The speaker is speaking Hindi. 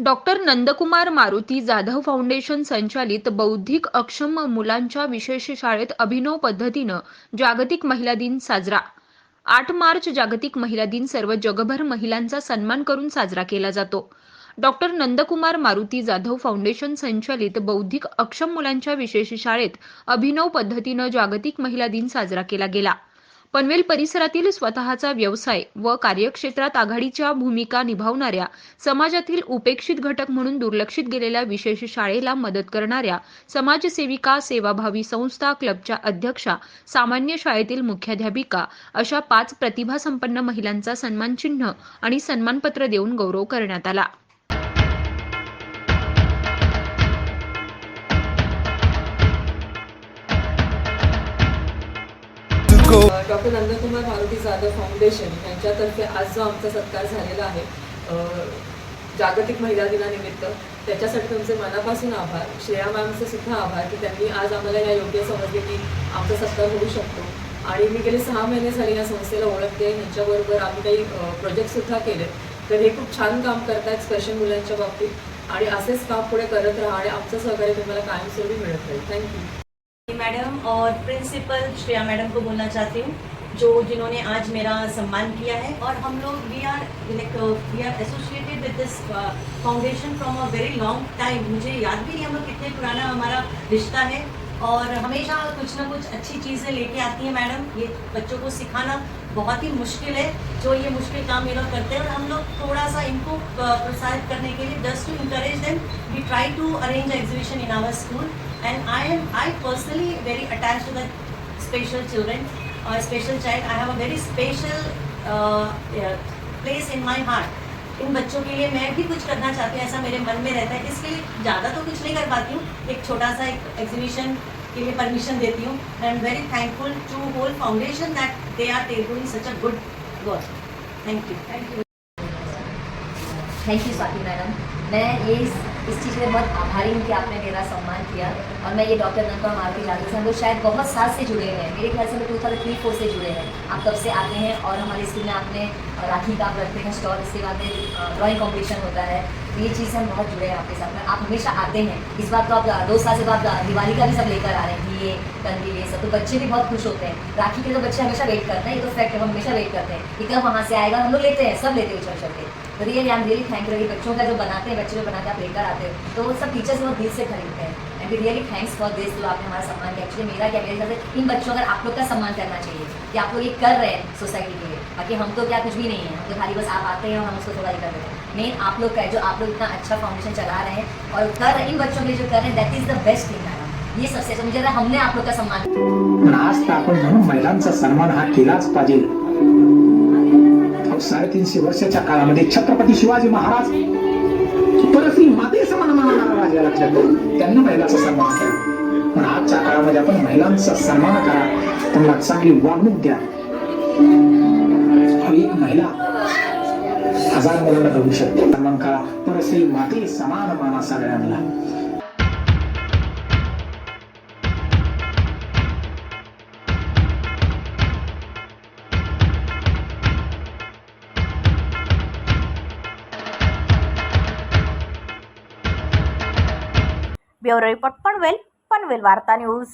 डॉक्टर नंदकुमार मारुती जाधव फाउंडेशन संचालित बौद्धिक अक्षम मुलांच्या विशेष शाळेत अभिनव पद्धतीनं जागतिक महिला दिन साजरा. आठ मार्च जागतिक महिला दिन सर्व जगभर महिलांचा सन्मान करून साजरा केला जातो. डॉक्टर नंदकुमार मारुती जाधव फाउंडेशन संचालित बौद्धिक अक्षम मुलांच्या विशेष शाळेत अभिनव पद्धतीनं जागतिक महिला दिन साजरा केला गेला. पनवेल परिसरातील स्वतःचा व्यवसाय व कार्यक्षेत्रात आघाडीच्या भूमिका निभावणाऱ्या समाजातील उपेक्षित घटक म्हणून दुर्लक्षित गेलेल्या विशेष शाळेला मदत करणाऱ्या समाजसेविका सेवाभावी संस्था क्लबच्या अध्यक्षा सामान्य शाळेतील मुख्याध्यापिका अशा पाच प्रतिभासंपन्न महिलांचा सन्मानचिन्ह आणि सन्मानपत्र देऊन गौरव करण्यात आला. डॉक्टर नंदकुमार मारुती जाधव फाउंडेशन यांच्यातर्फे आज जो आमचा सत्कार झालेला आहे जागतिक महिला दिनानिमित्त त्याच्यासाठी तुमचे मनापासून आभार श्रेया मॅमचे सुद्धा आभार की त्यांनी आज आम्हाला या योग्य समजले की आमचा सत्कार होऊ शकतो. आणि मी गेले सहा महिने झाले या संस्थेला ओळखते ह्यांच्याबरोबर आम्ही काही प्रोजेक्टसुद्धा केले तर हे खूप छान काम करतायत स्पेशल मुलांच्या बाबतीत आणि असेच काम पुढे करत राहा आणि आमचं सहकार्य तुम्हाला कायमस्वरूपी मिळत राहील. थँक्यू मैडम और प्रिंसिपल श्रेया मैडम को बोलना चाहती हूँ जो जिन्होंने आज मेरा सम्मान किया है। और हम लोग we are like we are associated with this foundation from a very long time मुझे याद भी नहीं हम लोग कितने पुराना हमारा रिश्ता है। और हमेशा कुछ ना कुछ अच्छी चीज़ें लेके आती हैं मैडम। ये बच्चों को सिखाना बहुत ही मुश्किल है जो ये मुश्किल काम ये लोग करते हैं। और हम लोग थोड़ा सा इनको अ, प्रोत्साहित करने के लिए just to encourage them we try to arrange exhibition in our school and I am I personally very attached to the special children or uh, special child. I have a very special uh, yeah, place in my heart. इन बच्चों के लिए मैं भी कुछ करना चाहती हूँ ऐसा मेरे मन में रहता है इसके लिए ज़्यादा तो कुछ नहीं कर पाती हूँ। एक छोटा सा एक एग्जीबिशन के लिए परमिशन देती हूँ। I am very thankful to whole foundation that they are doing such a good work thank you thank you thank you Swati madam मैं ये इस, चीज़ में बहुत आभारी हूँ कि आपने मेरा सम्मान किया और मैं ये डॉक्टर नंदा मारुति हूँ। हम लोग शायद बहुत साल से जुड़े हैं। मेरे ख्याल से मैं टू थाउज़ेंड थ्री फोर से जुड़े हैं। आप कब से आते हैं और हमारे स्कूल में आपने राखी का आप रखते हैं स्टॉल, इसके बाद में ड्राइंग कॉम्पिटिशन होता है। तो ये चीज़ हम बहुत जुड़े हैं आपके साथ में। आप हमेशा आते हैं। इस बार तो आप दो साल से तो आप दिवाली का भी सब लेकर आ रहे हैं। ये कंदी ये सब। तो बच्चे भी बहुत खुश होते हैं। राखी के तो बच्चे हमेशा वेट करते हैं। ये तो फैक्ट है, हम हमेशा वेट करते हैं। कि कब वहाँ से आएगा? हम लोग लेते हैं, सब लेते हैं उछल उछल के। तो really I am really thank you बच्चों का जो बनाते हैं, बच्चे जो बनाते हैं, आप लेकर आते हो। तो वो सब टीचर्स बहुत दिल से खरीदते हैं। And really thanks for this जो आपने हमारा सम्मान किया। एक्चुअली मेरा क्या मेरे ख्याल से इन बच्चों का आप लोग का सम्मान करना चाहिए। कि आप लोग ये कर रहे हैं सोसाइटी के लिए। बाकी हम तो क्या, कुछ भी नहीं है। तो खाली बस आप आते हैं और हम उसको थोड़ा ही कर देते हैं। मेन आप लोग का जो आप लोग इतना अच्छा फाउंडेशन चला रहे हैं और कर इन बच्चों के जो कर रहे हैं that is the best thing ये सबसे अच्छा मुझे हमने आप लोग का सम्मान आज आपण म्हणून महिलांचा सन्मान हा केलाच पाहिजे. साडेतीनशे वर्षाच्या काळामध्ये छत्रपती शिवाजी महाराज परस्त्री माते समान राजा लक्षात. त्यांनी महिलांचा सन्मान पण आजच्या काळामध्ये आपण महिलांचा सन्मान करा. त्यांना चांगली वागणूक द्या. एक महिला हजार मुलांना घडू शकते. सन्मान करा परस्त्री माते समान माना सगळ्यांना. ब्युरो रिपोर्ट पनवेल पनवेल वार्ता न्यूज.